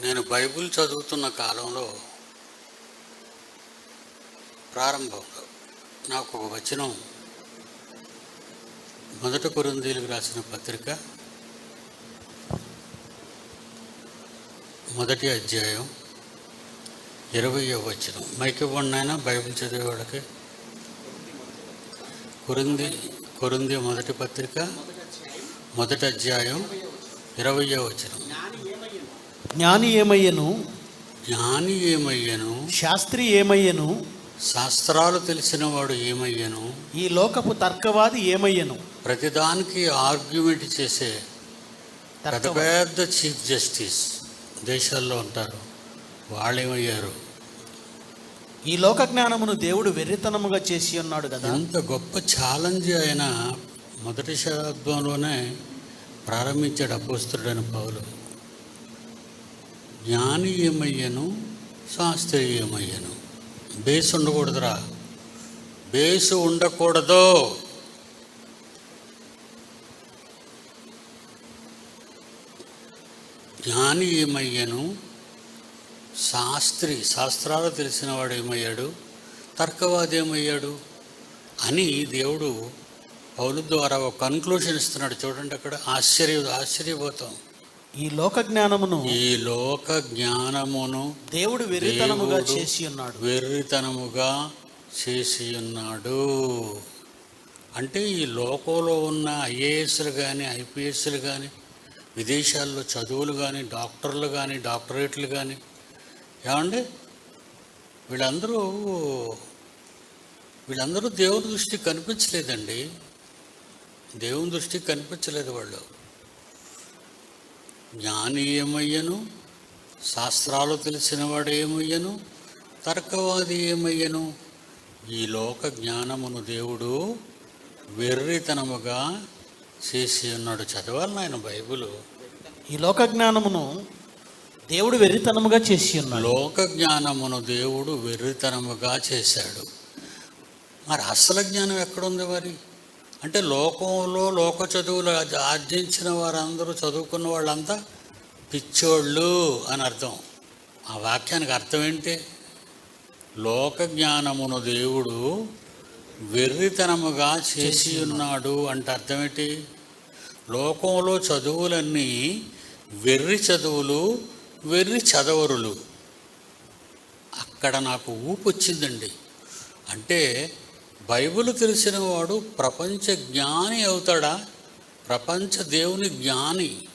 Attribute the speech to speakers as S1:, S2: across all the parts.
S1: నేను బైబిల్ చదువుతున్న కాలంలో ప్రారంభంలో నాకు ఒక వచనం మొదట కొరందీలకు రాసిన పత్రిక మొదటి అధ్యాయం ఇరవయో వచనం. మైకివ్వండినైనా బైబిల్ చదివే వాళ్ళకి. కొరింది కొరింది మొదటి పత్రిక మొదటి అధ్యాయం ఇరవయో వచనం.
S2: జ్ఞాని ఏమయ్యను?
S1: జ్ఞాని ఏమయ్యను?
S2: శాస్త్రి ఏమయ్యను?
S1: శాస్త్రాలు తెలిసిన వాడు ఏమయ్యను?
S2: ఈ లోకపు తర్కవాది ఏమయ్యను?
S1: ప్రతిదానికి ఆర్గ్యుమెంట్ చేసే పెద్ద. పెద్ద చీఫ్ జస్టిస్ దేశాల్లో ఉంటారు. వాళ్ళేమయ్యారు?
S2: ఈ లోక జ్ఞానమును దేవుడు వెర్రితనముగా చేసి ఉన్నాడు కదా.
S1: ఎంత గొప్ప ఛాలెంజ్ ఆయన మొదటి శతాబ్దంలోనే ప్రారంభించాడు అపోస్తుడైన పౌలు. జ్ఞాని శాస్త్రీయమయ్యను. శాస్త్రి బేస్ ఉండకూడదురా. బేసు ఉండకూడదు. జ్ఞాని ఏమయ్యను శాస్త్రి శాస్త్రాలు తెలిసిన వాడు ఏమయ్యాడు తర్కవాది ఏమయ్యాడు అని దేవుడు పౌలు ద్వారా ఒక కన్క్లూషన్ ఇస్తున్నాడు. చూడండి అక్కడ ఆశ్చర్య ఆశ్చర్యపోతాం.
S2: ఈ లోక జ్ఞానమును
S1: ఈ లోక జ్ఞానమును
S2: దేవుడు వెర్రితనముగా చేసి ఉన్నాడు.
S1: వెర్రితనముగా చేసి ఉన్నాడు. అంటే ఈ లోకంలో ఉన్న ఐఏఎస్లు కానీ ఐపీఎస్లు కానీ విదేశాల్లో చదువులు కానీ డాక్టర్లు కానీ డాక్టరేట్లు కానీ ఏమండి? వీళ్ళందరూ వీళ్ళందరూ దేవుని దృష్టికి కనిపించలేదండి. దేవుని దృష్టికి కనిపించలేదు వాళ్ళు. జ్ఞాని ఏమయ్యను శాస్త్రాలు తెలిసిన వాడు ఏమయ్యను తర్కవాది ఏమయ్యను? ఈ లోక జ్ఞానమును దేవుడు వెర్రితనముగా చేసి ఉన్నాడు. చదవాలి ఆయన బైబిల్.
S2: ఈ లోక జ్ఞానమును దేవుడు వెర్రితనముగా చేసి ఉన్నాడు.
S1: లోక జ్ఞానమును దేవుడు వెర్రితనముగా చేశాడు. మరి అసలు జ్ఞానం ఎక్కడుంది మరి? అంటే లోకంలో లోక చదువులు ఆర్జ- ఆర్జించిన వారందరూ చదువుకున్న వాళ్ళంతా పిచ్చోళ్ళు అని అర్థం. ఆ వాక్యానికి అర్థం ఏంటి? లోక జ్ఞానమును దేవుడు వెర్రితనముగా చేసి ఉన్నాడు అంటే అర్థం ఏంటి? లోకంలో చదువులన్నీ వెర్రి చదువులు వెర్రి చదవరులు. అక్కడ నాకు ఊపు వచ్చిందండి. అంటే బైబిల్ తెలిసిన వాడు ప్రపంచ జ్ఞాని అవుతాడా? ప్రపంచ దేవుని జ్ఞాని.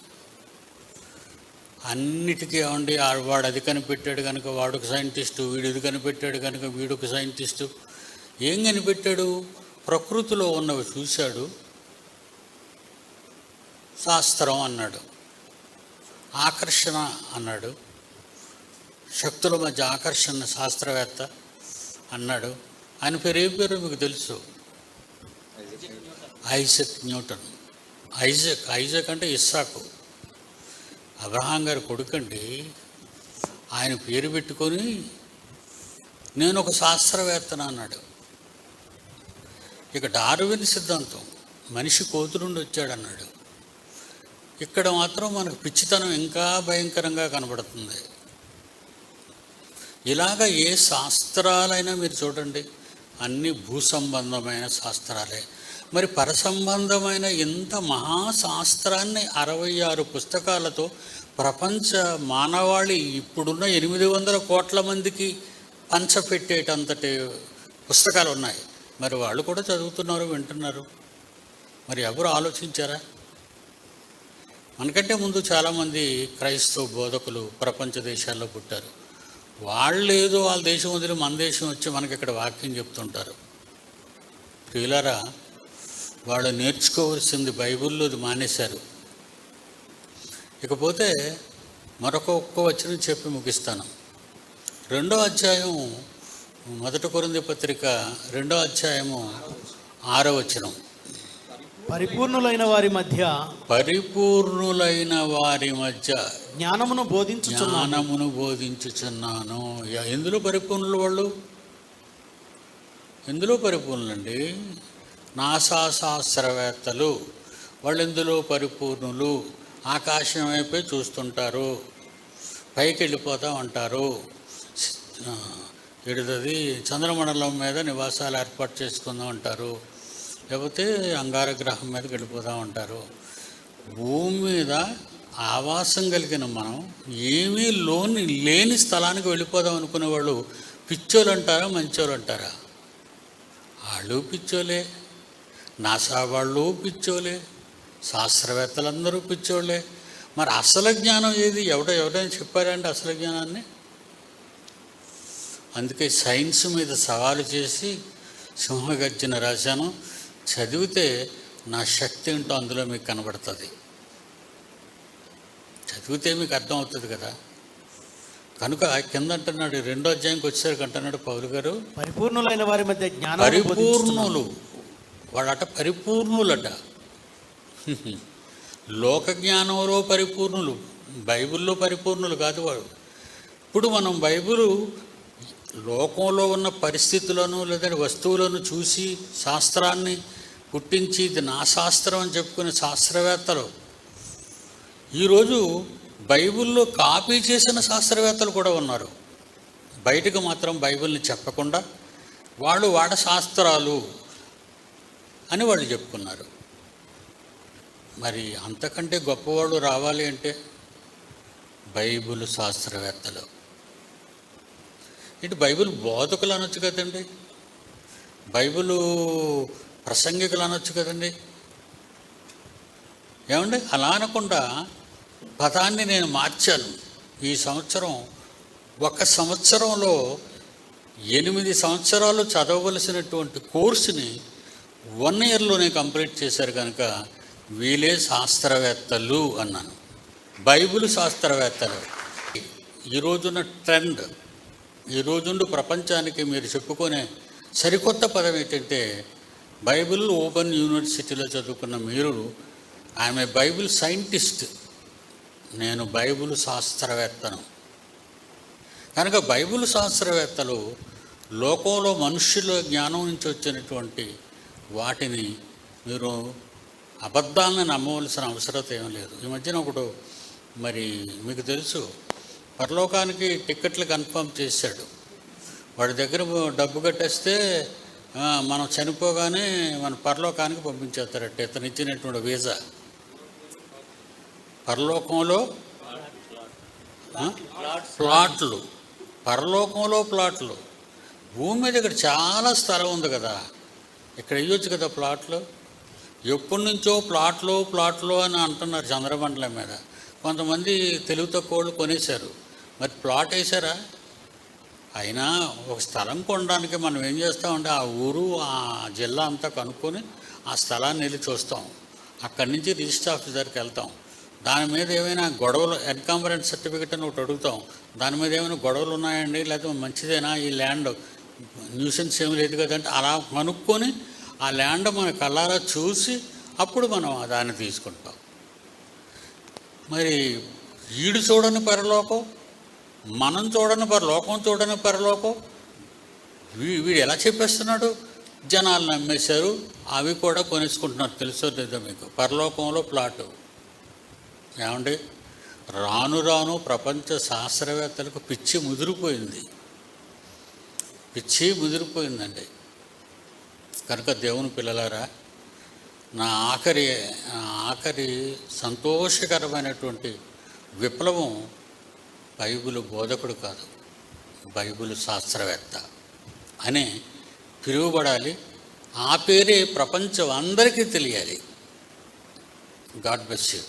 S1: అన్నిటికీ ఏమండి ఆ వాడు అది కనిపెట్టాడు కనుక వాడొక సైంటిస్టు వీడు ఇది కనిపెట్టాడు కనుక వీడొక సైంటిస్టు. ఏం కనిపెట్టాడు? ప్రకృతిలో ఉన్నవి చూశాడు. శాస్త్రం అన్నాడు. ఆకర్షణ అన్నాడు. శక్తుల మధ్య ఆకర్షణ శాస్త్రవేత్త అన్నాడు. ఆయన పేరు ఏ పేరు మీకు తెలుసు? Isaac Newton. ఐజక్ ఐజక్ అంటే ఇస్సాకు. అబ్రహాం గారి కొడుకండి ఆయన పేరు పెట్టుకొని నేను ఒక శాస్త్రవేత్తను అన్నాడు. ఇక డార్విన్ సిద్ధాంతం మనిషి కోతురుండి వచ్చాడు వచ్చాడన్నాడు ఇక్కడ మాత్రం మనకు పిచ్చితనం ఇంకా భయంకరంగా కనబడుతుంది. ఇలాగ ఏ శాస్త్రాలైనా మీరు చూడండి. అన్ని భూ సంబంధమైన శాస్త్రాలే. మరి పరసంబంధమైన ఇంత మహాశాస్త్రాన్ని అరవై ఆరు పుస్తకాలతో ప్రపంచ మానవాళి ఇప్పుడున్న ఎనిమిది వందల కోట్ల మందికి పంచపెట్టేటంతటి పుస్తకాలు ఉన్నాయి మరి వాళ్ళు కూడా చదువుతున్నారు వింటున్నారు. మరి ఎవరు ఆలోచించారా? మనకంటే ముందు చాలామంది క్రైస్తవ బోధకులు ప్రపంచ దేశాల్లో పుట్టారు. వాళ్ళు ఏదో వాళ్ళ దేశం వదిలి మన దేశం వచ్చి మనకి ఇక్కడ వాక్యం చెప్తుంటారు. ప్రియులారా వాళ్ళు నేర్చుకోవాల్సింది బైబిల్లోది మానేశారు. ఇకపోతే మరొక ఒక్క వచనం చెప్పి ముగిస్తాను. రెండో అధ్యాయం మొదటి కొరింది పత్రిక రెండో అధ్యాయము ఆరో వచనం.
S2: పరిపూర్ణులైన వారి మధ్య
S1: పరిపూర్ణులైన వారి మధ్య
S2: జ్ఞానమును బోధించుచున్నాను.
S1: జ్ఞానమును బోధించుచున్నాను. ఎందులో పరిపూర్ణులు వాళ్ళు? ఎందులో పరిపూర్ణులండి? నాసా శాస్త్రవేత్తలు వాళ్ళు ఎందులో పరిపూర్ణులు? ఆకాశం వైపే చూస్తుంటారు. పైకి వెళ్ళిపోతూ ఉంటారు. ఆ, ఏడుదది చంద్రమండలం మీద నివాసాలు ఏర్పాటు చేసుకుందాం అంటారు. లేకపోతే అంగార గ్రహం మీదకి వెళ్ళిపోతూ ఉంటారు. భూమి మీద ఆవాసం కలిగిన మనం ఏమీ లోని లేని స్థలానికి వెళ్ళిపోదాం అనుకునే వాళ్ళు పిచ్చోళ్ళు అంటారా మంచోళ్ళు అంటారా? వాళ్ళు పిచ్చోలే నాసా వాళ్ళు పిచ్చోలే శాస్త్రవేత్తలందరూ పిచ్చోళ్ళే. మరి అసలు జ్ఞానం ఏది? ఎవడ ఎవరైనా చెప్పారంటే అసలు జ్ఞానాన్ని? అందుకే సైన్స్ మీద సవాలు చేసి సింహగర్జన రాశాను. చదివితే నా శక్తి ఏంటో అందులో మీకు కనబడుతుంది. చదివితే మీకు అర్థమవుతుంది కదా. కనుక కింద అంటున్నాడు రెండో అధ్యాయంకి వచ్చేసరికి అంటున్నాడు పౌలు గారు
S2: పరిపూర్ణులైన వారి మధ్య జ్ఞానం
S1: పరిపూర్ణులు. వాళ్ళట పరిపూర్ణులట. లోక జ్ఞానంలో పరిపూర్ణులు బైబిల్లో పరిపూర్ణులు కాదు వాడు. ఇప్పుడు మనం బైబిల్ లోకంలో ఉన్న పరిస్థితులను లేదా వస్తువులను చూసి శాస్త్రాన్ని పుట్టించి ఇది నా శాస్త్రం అని చెప్పుకునే శాస్త్రవేత్తలు. ఈరోజు బైబిల్లో కాపీ చేసిన శాస్త్రవేత్తలు కూడా ఉన్నారు. బయటకు మాత్రం బైబిల్ని చెప్పకుండా వాళ్ళు వాడ శాస్త్రాలు అని వాళ్ళు చెప్పుకున్నారు. మరి అంతకంటే గొప్పవాళ్ళు రావాలి అంటే బైబిల్ శాస్త్రవేత్తలు. ఇటు బైబిల్ బోధకులు అనొచ్చు కదండి. బైబిల్ ప్రసంగికులు అనొచ్చు కదండి. ఏమండి? అలా అనకుండా పదాన్ని నేను మార్చాను. ఈ సంవత్సరం ఒక సంవత్సరంలో ఎనిమిది సంవత్సరాలు చదవవలసినటువంటి కోర్సుని వన్ ఇయర్లోనే కంప్లీట్ చేశారు కనుక వీలే శాస్త్రవేత్తలు అన్నాను. బైబిల్ శాస్త్రవేత్తలు. ఈ రోజున ట్రెండ్ ఈ రోజుండు ప్రపంచానికి మీరు చెప్పుకునే సరికొత్త పదం ఏంటంటే బైబిల్ ఓపెన్ యూనివర్సిటీలో చదువుకున్న మీరు ఆమె బైబిల్ సైంటిస్ట్. నేను బైబిల్ శాస్త్రవేత్తను. కనుక బైబిల్ శాస్త్రవేత్తలు లోకంలో మనుష్యుల జ్ఞానం నుంచి వచ్చినటువంటి వాటిని మీరు అబద్ధాలను నమ్మవలసిన అవసరం ఏం లేదు. ఈ మధ్యన ఒకడు మరి మీకు తెలుసు పరలోకానికి టిక్కెట్లు కన్ఫర్మ్ చేశాడు. వాడి దగ్గర డబ్బు కట్టేస్తే మనం చనిపోగానే మన పరలోకానికి పంపించేస్తారట ఇతను ఇచ్చినటువంటి వీసా. పరలోకంలో ప్లాట్లు. పరలోకంలో ప్లాట్లు. భూమి మీద ఇక్కడ చాలా స్థలం ఉంది కదా. ఇక్కడ ఇవ్వచ్చు కదా ప్లాట్లు? ఎప్పటి నుంచో ప్లాట్లు ప్లాట్లు అని అంటున్నారు చంద్రమండలం మీద. కొంతమంది తెలుగు తక్కువ వాళ్ళు కొనేశారు. మరి ప్లాట్ వేసారా అయినా ఒక స్థలం కొనడానికి మనం ఏం చేస్తామంటే ఆ ఊరు ఆ జిల్లా అంతా కనుక్కొని ఆ స్థలాన్ని వెళ్ళి చూస్తాం. అక్కడి నుంచి రిజిస్టర్ ఆఫీస్ దగ్గరికి వెళ్తాం. దాని మీద ఏమైనా గొడవలు ఎన్కాంబరెన్స్ సర్టిఫికెట్ అని ఒకటి అడుగుతాం. దాని మీద ఏమైనా గొడవలు ఉన్నాయండి? లేకపోతే మంచిదేనా? ఈ ల్యాండ్ న్యూసెన్స్ ఏమి లేదు కదంటే అలా కనుక్కొని ఆ ల్యాండ్ మన కళ్ళారా చూసి అప్పుడు మనం దాన్ని తీసుకుంటాం. మరి ఈడు చూడని పరలోకం మనం చూడని పరలోకం చూడని పరలోకం. వీ వీడు ఎలా చెప్పేస్తున్నాడు? జనాలు నమ్మేశారు అవి కూడా కొనేసుకుంటున్నారు. తెలుసో లేదో మీకు? పరలోకంలో ప్లాటు. ఏమండి? రాను రాను ప్రపంచ శాస్త్రవేత్తలకు పిచ్చి ముదిరిపోయింది. పిచ్చి ముదిరిపోయిందండి. కనుక దేవుని పిల్లలారా నా ఆఖరి ఆఖరి సంతోషకరమైనటువంటి విప్లవం బైబిల్ బోధకుడు కాదు బైబిల్ శాస్త్రవేత్త అని పిలువబడాలి. ఆ పేరే ప్రపంచం అందరికీ తెలియాలి. God bless you.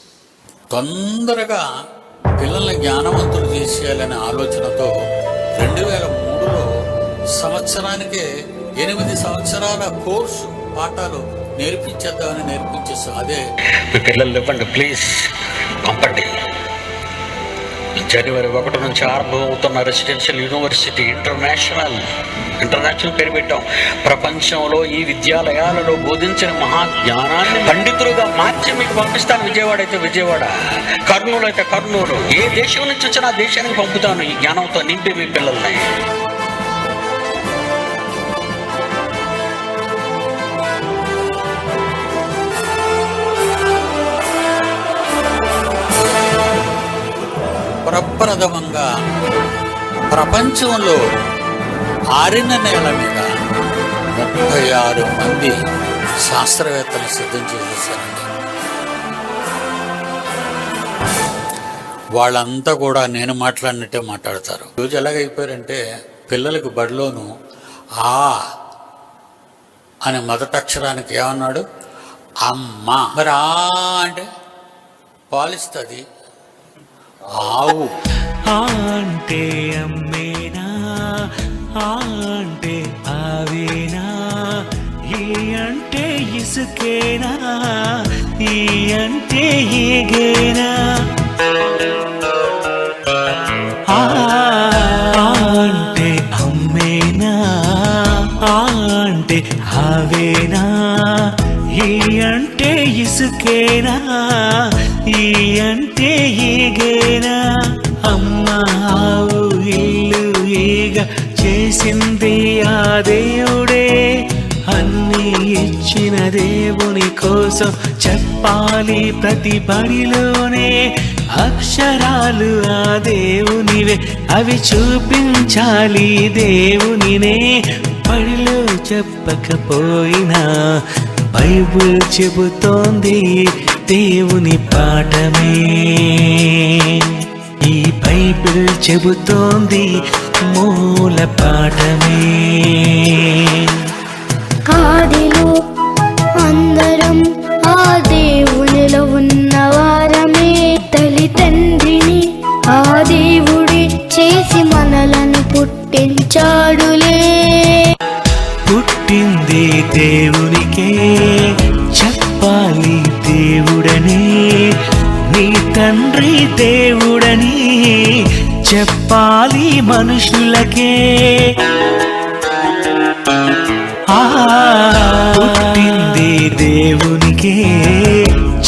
S1: తొందరగా పిల్లల్ని జ్ఞానవంతులు చేసేయాలనే ఆలోచనతో రెండు వేల మూడులో సంవత్సరానికే ఎనిమిది సంవత్సరాల కోర్సు పాఠాలు నేర్పించేద్దామని నేర్పించేస్తాం అదే
S3: పిల్లలు ఇవ్వండి ప్లీజ్. పంపండి. జనవరి ఒకటి నుంచి ఆరంభమవుతున్న రెసిడెన్షియల్ యూనివర్సిటీ ఇంటర్నేషనల్ ఇంటర్నేషనల్ పేరు పెట్టాం. ప్రపంచంలో ఈ విద్యాలయాలలో బోధించిన మహా జ్ఞానాన్ని పండితులుగా మార్చి మీకు పంపిస్తాను విజయవాడ అయితే విజయవాడ. కర్నూలు అయితే కర్నూలు. ఏ దేశం నుంచి వచ్చినా దేశానికి పంపుతాను ఈ జ్ఞానంతో నింపి మీ పిల్లల్ని.
S1: వరప్రథమంగా ప్రపంచంలో ఆరిన నేల మీద ముప్పై ఆరు మంది శాస్త్రవేత్తలు సిద్ధం చేసేసారండి. వాళ్ళంతా కూడా నేను మాట్లాడినట్టే మాట్లాడతారు. రోజు ఎలాగైపోయారంటే పిల్లలకు బడిలోను ఆ అనే మొదటి అక్షరానికి ఏమన్నాడు? అమ్మ. మరి ఆ అంటే పాలిస్తుంది. ఆవు.
S4: అంటే అమ్మేనా ఆ అంటే ఆవేనా ఈ అంటే ఇసుకేనా ఈ అంటే ఈగేనా? అంటే అమ్మేనా అంటే ఆవేనా ఈ అంటే ఇసుకేనా ఈ అంటే ఈగేనా అమ్మ ఆవు ఇల్లు ఈగ చేసింది ఆ దేవుడే. అన్ని ఇచ్చిన దేవుని కోసం చెప్పాలి ప్రతి బడిలోనే అక్షరాలు ఆ దేవునివే అవి చూపించాలి దేవునినే. బడిలో చెప్పకపోయినా బైబుల్ చెబుతోంది దేవుని పాఠమే. ఈ బైబిల్ చెబుతోంది మూల పాఠమే.
S5: ఆదిలో అందరం
S4: మనుషులకే. పుట్టింది దేవునికే.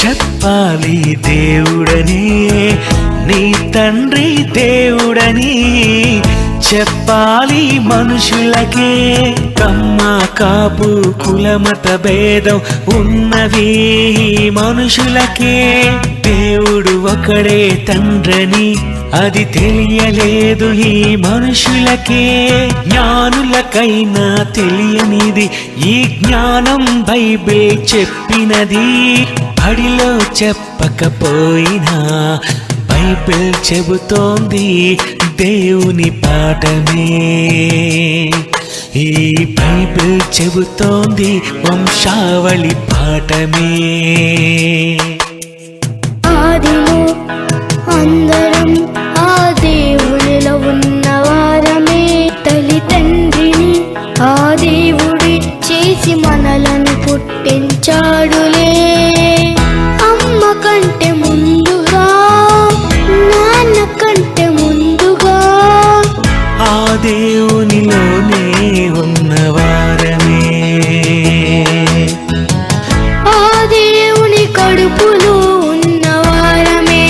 S4: చెప్పాలి దేవుడనే. నీ తండ్రి దేవుడని చెప్పాలి మనుషులకే. కమ్మ కాపు కులమత భేదం ఉన్నవి మనుషులకే. దేవుడు ఒకడే తండ్రని అది తెలియలేదు ఈ మనుషులకే జ్ఞానులకైనా తెలియనిది. ఈ జ్ఞానం బైబిల్ చెప్పినది బడిలో చెప్పకపోయినా. బైబిల్ చెబుతోంది దేవుని పాఠమే. ఈ బైబిల్ చెబుతోంది వంశావళి పాఠమే.
S5: ఆదిలో కడుపులో ఉన్నవారమే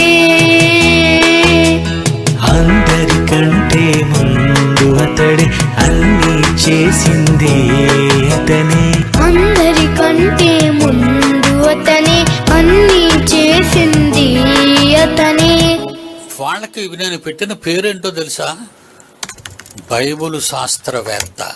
S4: అందరికంటే ముందు అతడే అన్ని చేసింది అతనే.
S5: అందరికంటే ముందు అతనే అన్ని చేసింది అతనే.
S1: వాళ్ళకి నేను పెట్టిన పేరేంటో తెలుసా? బైబుల్ శాస్త్రవేత్త.